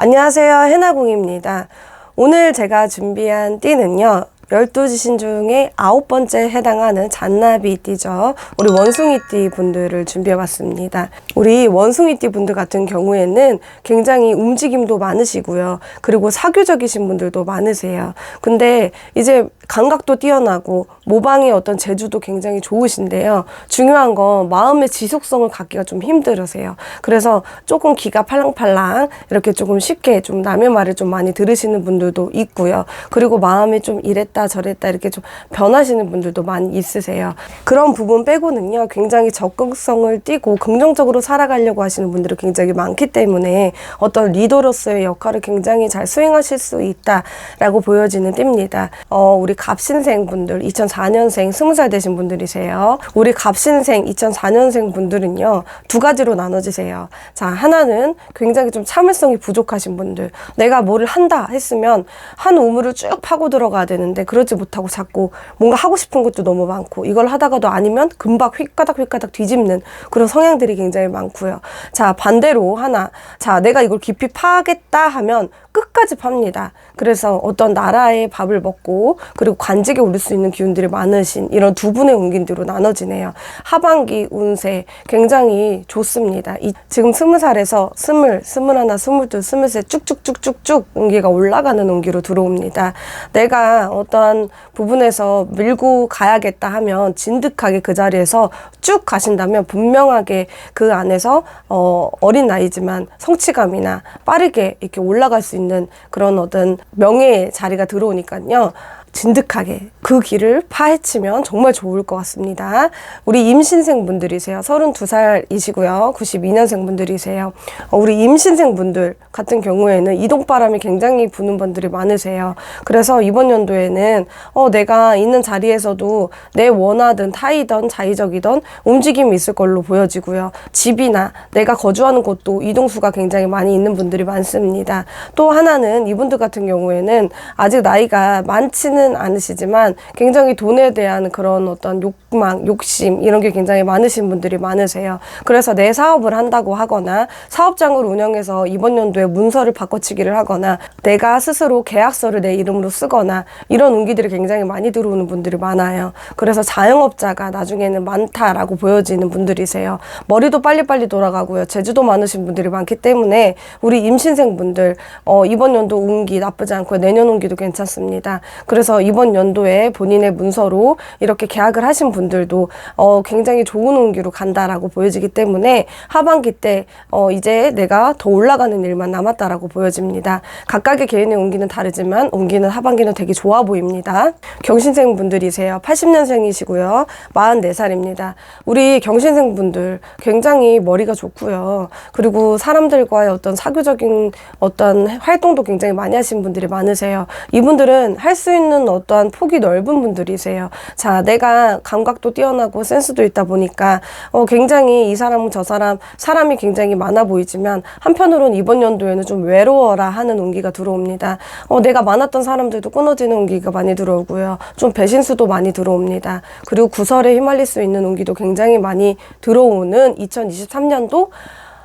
안녕하세요. 해나공입니다. 오늘 제가 준비한 띠는요. 12지신 중에 아홉 번째 해당하는 잔나비 띠죠. 우리 원숭이띠 분들을 준비해봤습니다. 우리 원숭이띠 분들 같은 경우에는 굉장히 움직임도 많으시고요. 그리고 사교적이신 분들도 많으세요. 근데 이제 감각도 뛰어나고 모방의 어떤 재주도 굉장히 좋으신데요. 중요한 건 마음의 지속성을 갖기가 좀 힘들으세요. 그래서 조금 기가 팔랑팔랑 이렇게 조금 쉽게 좀 남의 말을 좀 많이 들으시는 분들도 있고요. 그리고 마음이 좀 이랬다 저랬다 이렇게 좀 변하시는 분들도 많이 있으세요. 그런 부분 빼고는요. 굉장히 적극성을 띠고 긍정적으로 살아가려고 하시는 분들이 굉장히 많기 때문에 어떤 리더로서의 역할을 굉장히 잘 수행하실 수 있다라고 보여지는 띠입니다. 어, 우리 갑신생 분들 2004년생 20살 되신 분들이세요. 우리 갑신생 2004년생 분들은요. 두 가지로 나눠지세요. 자, 하나는 굉장히 좀 참을성이 부족하신 분들. 내가 뭐를 한다 했으면 한 우물을 쭉 파고 들어가야 되는데 그러지 못하고 자꾸 뭔가 하고 싶은 것도 너무 많고 이걸 하다가도 아니면 금방 휙가닥 휙가닥 뒤집는 그런 성향들이 굉장히 많고요. 자, 반대로 하나. 자, 내가 이걸 깊이 파겠다 하면 끝까지 팝니다. 그래서 어떤 나라의 밥을 먹고 그리고 관직에 오를 수 있는 기운들이 많으신 이런 두 분의 운기들로 나눠지네요. 하반기 운세 굉장히 좋습니다. 이, 지금 스무 살에서 스물, 스물하나, 스물둘, 스물셋 쭉쭉쭉쭉쭉 운기가 올라가는 운기로 들어옵니다. 내가 어떠한 부분에서 밀고 가야겠다 하면 진득하게 그 자리에서 쭉 가신다면 분명하게 그 안에서 어, 어린 나이지만 성취감이나 빠르게 이렇게 올라갈 수 있는 그런 어떤 명예의 자리가 들어오니까요. 진득하게 그 길을 파헤치면 정말 좋을 것 같습니다. 우리 임신생 분들이세요. 32살이시고요. 92년생 분들이세요. 어, 우리 임신생 분들 같은 경우에는 이동바람이 굉장히 부는 분들이 많으세요. 그래서 이번 연도에는 어, 내가 있는 자리에서도 내 원하든 타이든 자의적이든 움직임이 있을 걸로 보여지고요. 집이나 내가 거주하는 곳도 이동수가 굉장히 많이 있는 분들이 많습니다. 또 하나는 이분들 같은 경우에는 아직 나이가 많지는 않으시지만 굉장히 돈에 대한 그런 어떤 욕망, 욕심 이런 게 굉장히 많으신 분들이 많으세요. 그래서 내 사업을 한다고 하거나 사업장을 운영해서 이번 연도에 문서를 바꿔치기를 하거나 내가 스스로 계약서를 내 이름으로 쓰거나 이런 운기들이 굉장히 많이 들어오는 분들이 많아요. 그래서 자영업자가 나중에는 많다라고 보여지는 분들이세요. 머리도 빨리빨리 돌아가고요. 재주도 많으신 분들이 많기 때문에 우리 임신생 분들 어, 이번 연도 운기 나쁘지 않고 내년 운기도 괜찮습니다. 그래서 이번 연도에 본인의 문서로 이렇게 계약을 하신 분들도 어, 굉장히 좋은 운기로 간다라고 보여지기 때문에 하반기 때 어, 이제 내가 더 올라가는 일만 남았다라고 보여집니다. 각각의 개인의 운기는 다르지만 운기는 하반기는 되게 좋아 보입니다. 경신생 분들이세요. 80년생이시고요. 44살입니다. 우리 경신생 분들 굉장히 머리가 좋고요. 그리고 사람들과의 어떤 사교적인 어떤 활동도 굉장히 많이 하신 분들이 많으세요. 이분들은 할 수 있는 어떠한 폭이 넓은 분들이세요. 자, 내가 감각도 뛰어나고 센스도 있다 보니까 어, 굉장히 이 사람은 저 사람 사람이 굉장히 많아 보이지만 한편으로는 이번 연도에는 좀 외로워라 하는 운기가 들어옵니다. 어, 내가 많았던 사람들도 끊어지는 운기가 많이 들어오고요. 좀 배신수도 많이 들어옵니다. 그리고 구설에 휘말릴 수 있는 운기도 굉장히 많이 들어오는 2023년도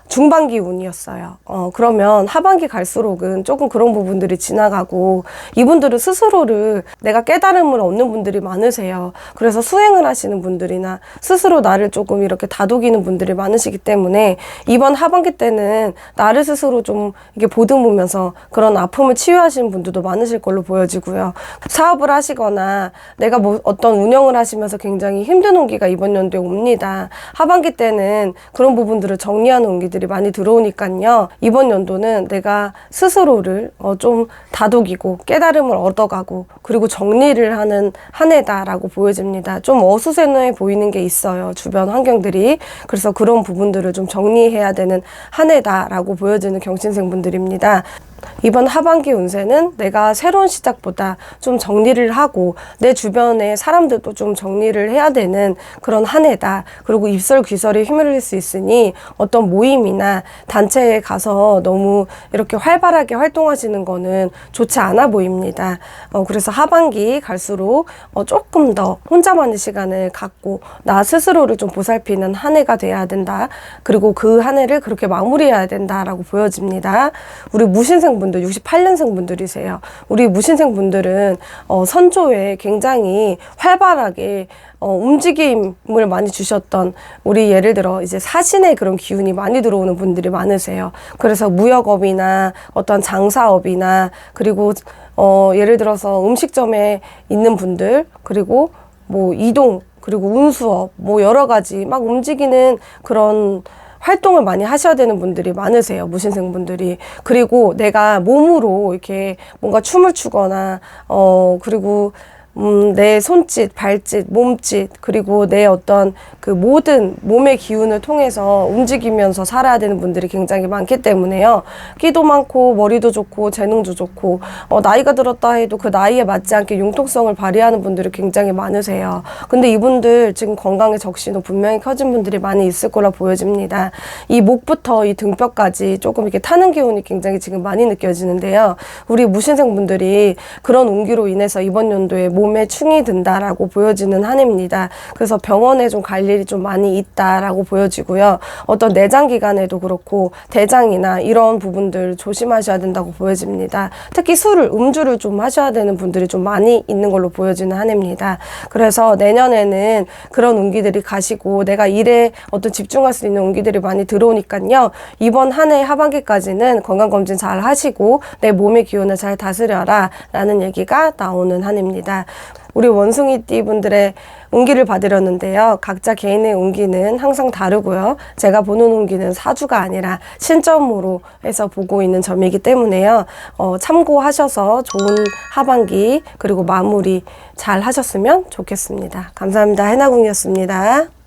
중반기 운이었어요. 어, 그러면 하반기 갈수록은 조금 그런 부분들이 지나가고 이분들은 스스로를 내가 깨달음을 얻는 분들이 많으세요. 그래서 수행을 하시는 분들이나 스스로 나를 조금 이렇게 다독이는 분들이 많으시기 때문에 이번 하반기 때는 나를 스스로 좀 이게 보듬으면서 그런 아픔을 치유하시는 분들도 많으실 걸로 보여지고요. 사업을 하시거나 내가 뭐 어떤 운영을 하시면서 굉장히 힘든 운기가 이번 연도에 옵니다. 하반기 때는 그런 부분들을 정리하는 운기 들이 많이 들어오니까요. 이번 연도는 내가 스스로를 어, 좀 다독이고 깨달음을 얻어가고 그리고 정리를 하는 한 해다라고 보여집니다. 좀 어수선해 보이는 게 있어요. 주변 환경들이. 그래서 그런 부분들을 좀 정리해야 되는 한 해다라고 보여지는 경신생 분들입니다. 이번 하반기 운세는 내가 새로운 시작보다 좀 정리를 하고 내 주변의 사람들도 좀 정리를 해야 되는 그런 한 해다. 그리고 입설 귀설에 휘말릴 수 있으니 어떤 모임이나 단체에 가서 너무 이렇게 활발하게 활동하시는 거는 좋지 않아 보입니다. 어, 그래서 하반기 갈수록 어, 조금 더 혼자만의 시간을 갖고 나 스스로를 좀 보살피는 한 해가 돼야 된다. 그리고 그 한 해를 그렇게 마무리해야 된다라고 보여집니다. 우리 무신생 분들 68년생 분들이세요. 우리 무신생 분들은 어, 선조에 굉장히 활발하게 어, 움직임을 많이 주셨던 우리 예를 들어 이제 사신의 그런 기운이 많이 들어오는 분들이 많으세요. 그래서 무역업이나 어떤 장사업이나 그리고 어, 예를 들어서 음식점에 있는 분들 그리고 뭐 이동 그리고 운수업 뭐 여러 가지 막 움직이는 그런 활동을 많이 하셔야 되는 분들이 많으세요. 무신생 분들이. 그리고 내가 몸으로 이렇게 뭔가 춤을 추거나, 어, 그리고 음, 내 손짓, 발짓, 몸짓, 그리고 내 어떤 그 모든 몸의 기운을 통해서 움직이면서 살아야 되는 분들이 굉장히 많기 때문에요. 끼도 많고, 머리도 좋고, 재능도 좋고, 어, 나이가 들었다 해도 그 나이에 맞지 않게 융통성을 발휘하는 분들이 굉장히 많으세요. 근데 이분들 지금 건강에 적신호 분명히 켜진 분들이 많이 있을 거라 보여집니다. 이 목부터 이 등뼈까지 조금 이렇게 타는 기운이 굉장히 지금 많이 느껴지는데요. 우리 무신생 분들이 그런 운기로 인해서 이번 연도에 몸에 충이 든다라고 보여지는 한 해입니다. 그래서 병원에 좀 갈 일이 좀 많이 있다라고 보여지고요. 어떤 내장 기관에도 그렇고 대장이나 이런 부분들 조심하셔야 된다고 보여집니다. 특히 술을 음주를 좀 하셔야 되는 분들이 좀 많이 있는 걸로 보여지는 한 해입니다. 그래서 내년에는 그런 운기들이 가시고 내가 일에 어떤 집중할 수 있는 운기들이 많이 들어오니까요. 이번 한 해 하반기까지는 건강 검진 잘 하시고 내 몸의 기운을 잘 다스려라 라는 얘기가 나오는 한 해입니다. 우리 원숭이 띠 분들의 운기를 받으려는데요. 각자 개인의 운기는 항상 다르고요. 제가 보는 운기는 사주가 아니라 신점으로 해서 보고 있는 점이기 때문에요. 어, 참고하셔서 좋은 하반기 그리고 마무리 잘 하셨으면 좋겠습니다. 감사합니다. 해나궁이었습니다.